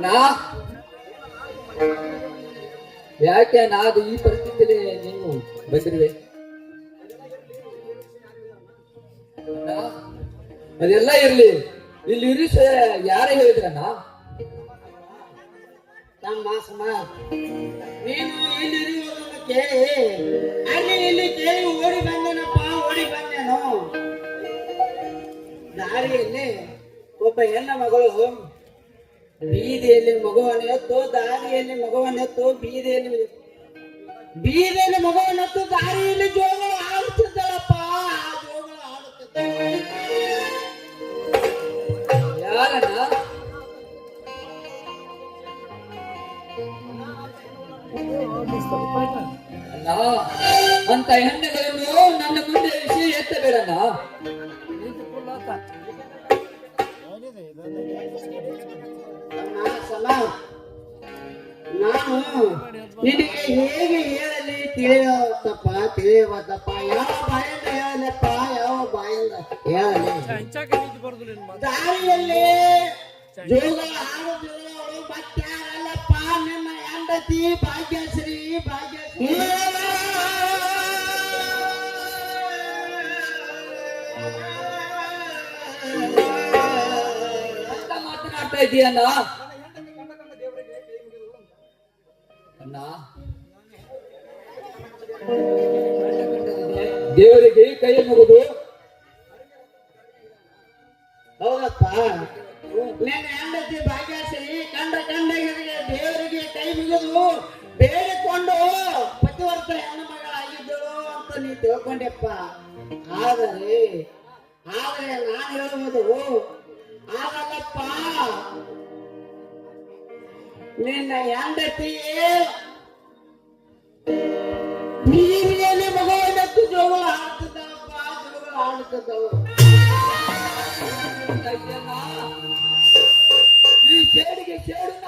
ನಾ ಯಾಕೆ ನಾದು ಈ ಪರಿಸ್ಥಿತಿಯಲ್ಲಿ ನೀನು ಬಂದಿರುವೆ? ಅದೆಲ್ಲ ಇರ್ಲಿ. ಇಲ್ಲಿ ಇರಿಸ ಯಾರ ಹೇಳಿದ್ರಣ್ಣ? ತಮ್ಮ ಸಮ ನೀನು ಇಲ್ಲಿ ಇರುವುದನ್ನು ಕೇಳಿ. ಅಲ್ಲಿ ಇಲ್ಲಿ ಕೇಳಿ ಓಡಿ ಬಂದೆನಪ್ಪ, ಓಡಿ ಬಂದೆನು. ದಾರಿಯಲ್ಲಿ ಒಬ್ಬ ಹೆಣ್ಣ ಮಗಳು. ಬೀದಿಯಲ್ಲಿ ಮಗುವನ್ನೆತ್ತು ದಾರಿಯಲ್ಲಿ ಮಗುವನ್ನೆತ್ತು ಬೀದಿಯಲ್ಲಿ ಬೀದಿಯಲ್ಲಿ ಮಗುವನ್ನೆತ್ತು ದಾರಿಯಲ್ಲಿ ಅಣ್ಣ ಅಂತ ಹೆಣ್ಣುಗಳನ್ನು ನನ್ನ ಮುಂದೆ ವಿಷಯ ಎತ್ತಬೇಡಣ್ಣ. ನಾನು ನಿನಗೆ ಹೇಗೆ ಹೇಳಲಿ ತಿಳಿಯವತ್ತಪ್ಪ ತಿಳಿಯವತ್ತಪ್ಪ ಯಾವ ಬಾಯಿಂದ ಹೇಳಲಪ್ಪ ಯಾವ ಬಾಯಿಂದ ಹೇಳಲಿ ದಾರಿಯಲ್ಲಿ ಜೋಗ ಆಡುತ್ತಿರುವವಳು ಮತ್ತಾರಲ್ಲಪ್ಪ ನಿಮ್ಮ ಹೆಂಡತಿ ಭಾಗ್ಯ ಮಾತನಾಡ್ತಾ ಅಣ್ಣ? ದೇವರಿಗೆ ಕೈ ಮುಗಿದು. ಹೌದಪ್ಪ. ಭಾಗ್ಯಶ್ರೀ ಕಂಡ ಕಂಡ ದೇವರಿಗೆ ಕೈ ಮುಗಿದು ಬೇಡಿಕೊಂಡು ಪತಿವರ್ತ ಹೆಣ್ಣು ಮಗಳಾಗಿದ್ದಳು ಅಂತ ನೀ ತಿಳ್ಕೊಂಡೆಪ್ಪ. ಆದರೆ ಆದರೆ ನಾನು ಹೇಳುವುದು ಆಗಲ್ಲಪ್ಪ ನಿನ್ನ ಹೆಂಡತಿಯೇ ನೀರಿನಲ್ಲಿ ಮಗುವನ್ನತ್ತು ಜೋಗಳು ಆಡ್ತಿದ್ದವಪ್ಪ ಜೋಗಳು ಆಡುತ್ತಿದ್ದವು ಈ ಸೇಡಿಗೆ ಸೇಡು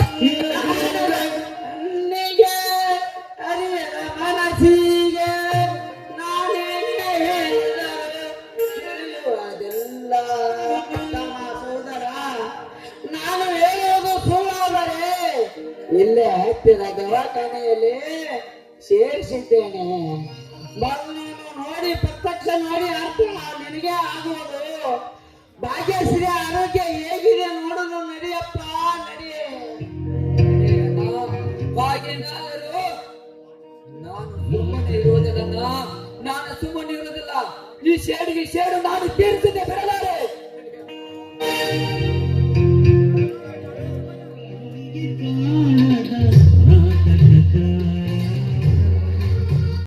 ಇಲ್ಲೇ ಹತ್ತಿರ ದವಾಖಾನೆಯಲ್ಲಿ ಸೇರಿಸಿದ್ದೇನೆ. ನೀನು ನೋಡಿ, ಪ್ರತ್ಯಕ್ಷ ನೋಡಿ ಅರ್ಥ ನಿನಗೆ ಆಗುವುದು ಭಾಗ್ಯಶ್ರೀ ಆರೋಗ್ಯ ಹೇಗಿದೆ ನೋಡಲು ನಡಿಯಪ್ಪ, ನಡಿ. ನಾನು ಸುಮ್ಮನೆ ಇರುವುದಿಲ್ಲ ನಾನು ಸುಮ್ಮನೆ ಇರುವುದಿಲ್ಲ. ಈ ಶೇಡ್ಗೆ ಶೇಡು ನಾನು ತೀರಿಸಿದೆ ಬಿಡ